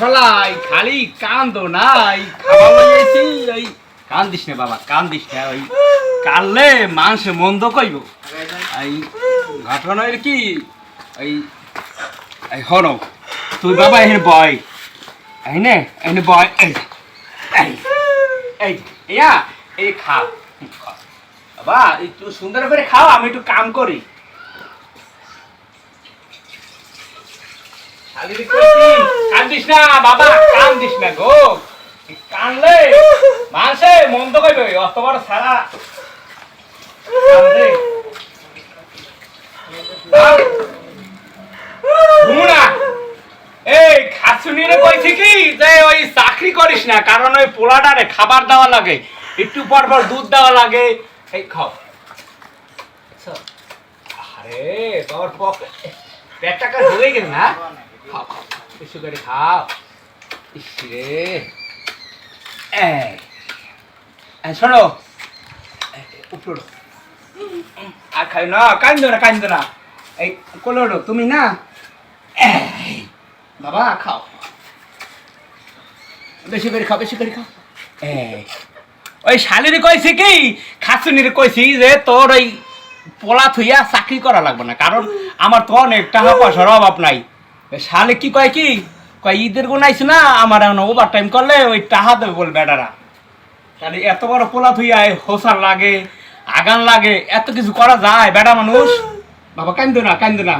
ফেলাই খালি কান্দো না এই খাবার লইয়েছি এই কান্দিস না বাবা, কান্দিস না, ওই কানলে মানুষ মন্দ কইব। এই ঘটনা হইল কি, এই এই হনো তুই বাবা এখানে বয়, এই নে এখানে বয়, এই এই এই এই খাও বাবা একটু সুন্দর করে খাও, আমি একটু কাম করি শালিরে কইছি, কান্দিস না বাবা কান্দিস না গো। এই কানলে মানুষে মন্দ কইবে অত বড় সারা। কান্দে। ঘুমুনা। এই খাসুনিরে কইছি কি যে ওই চাকরি করিস না কারণ ওই পোলাটারে খাবার দেওয়া লাগে একটু পর পর দুধ দেওয়া লাগে। এই খাও। আচ্ছা। আরে পকেট পেটটা কাজ হয়ে গেল না? খাও খাও এই, শোনো। এই, আর খাই না কান্দো না কান্দো না। এই কোলে তুমি না? বাবা খাও। বেশি করে খাও বেশি করে খাও। ওই শালিরে কইছি কি খাসুনিরে কইছি যে তোর ওই পোলা থুইয়া চাকরি করা লাগবে না কারণ আমার তো অনেক টাকা পয়সার অভাব নাই। শালে কি কয় কি? কয়, ঈদের গুণ আইছে না, আমার এখন ওভার টাইম করলে ওই টাকা দেবে বল বেটারা তাহলে এত বড় পোলা এই হোসার লাগে, আগান লাগে, এত কিছু করা যায় বেটা মানুষ? বাবা, কান্দো না কান্দো না।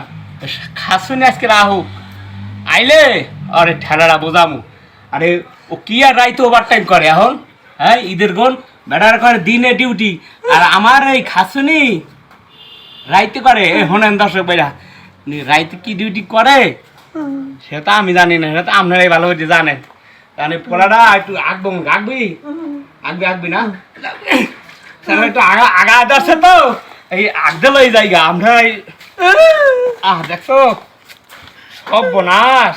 খাসুনি আজকে রাহুক আইলে? আরে ঠেলারা, বোঝামু। আরে, ও কি আর রাইতে ওভার টাইম করে এখন? হ্যাঁ ঈদের গুণ? বেটার করে দিনে ডিউটি আর আমার এই খাসুনি রাইতে করে হনেন দর্শক বেড়া রাইতে কি ডিউটি করে? সেটা আমি জানি না, সেটা আপনারাই ভালো করে জানেন। জানি পোলাটা একটু আঁকবো, আঁকবি? আঁকবি আঁকবি না? একটু আগা আগা যাচ্ছে তো? এই আঁকতে লই জায়গা আমরা এই- আহ, দেখছ? সব বনাস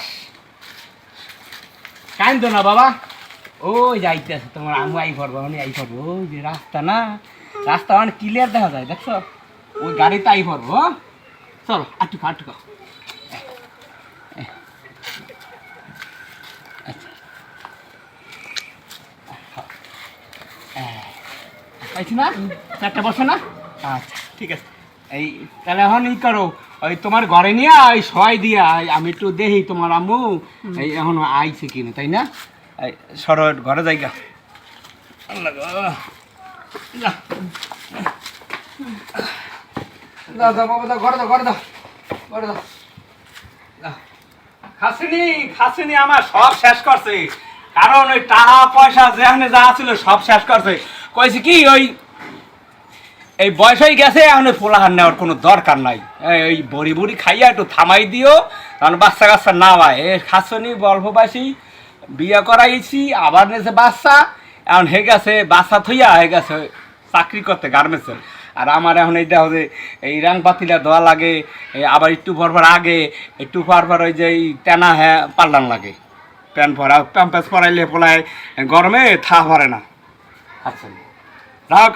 কান্দো না বাবা। ওই যাইতে আছে তোমার, আমু আই পড়ব মানে আই পড়ব। ওই যে রাস্তা না? রাস্তা মানে ক্লিয়ার দেখা যায়, দেখছ? ওই গাড়িতে আই পড়ব হ্যাঁ? চলো আটটু খা আটটু খা পাইছি না? চারটা বসে না? আচ্ছা ঠিক আছে। এই তাহলে এখন ই করো ওই তোমার ঘরে নিয়ে ওই সবাই দিয়া আমি একটু দেখি তোমার আম্মু এই এখন আইছে কিনা তাই না? এই সরো ঘরে যাইগা আল্লাহ গো। যা। দাও দাও বাবা দাও ঘরে দাও ঘরে দাও ঘরে দাও। খাসিনি খাসিনি আমার সব শেষ করছে। কারণ ওই টাকা পয়সা যেখানে যা ছিল সব শেষ করছে। কইছে কি ওই, এই বয়স হয়ে গেছে, এখন পোলাহার নেওয়ার কোনো দরকার নাই। এই- এই বড়ি খাইয়া একটু থামাই দিও, কারণ বাচ্চা কাচ্চা না হয় এ খাসনি অল্পবাসী বিয়ে করাইছি, আবার নেছে বাচ্চা, এখন হয়ে গেছে, বাচ্চা থইয়া হয়ে গেছে চাকরি করতে গার্মেন্টসের আর আমার এখন এই দেখো যে, এই রাং পাতিলা দেওয়া লাগে আবার একটু পর পর আগে, একটু পর পর ওই যে, এই তেনা হ্যাঁ পাল্টান লাগে। প্যান্ট পরা প্যাম্পাস পরাইলে পোলায় গরমে থা ভরে না। আচ্ছা রাও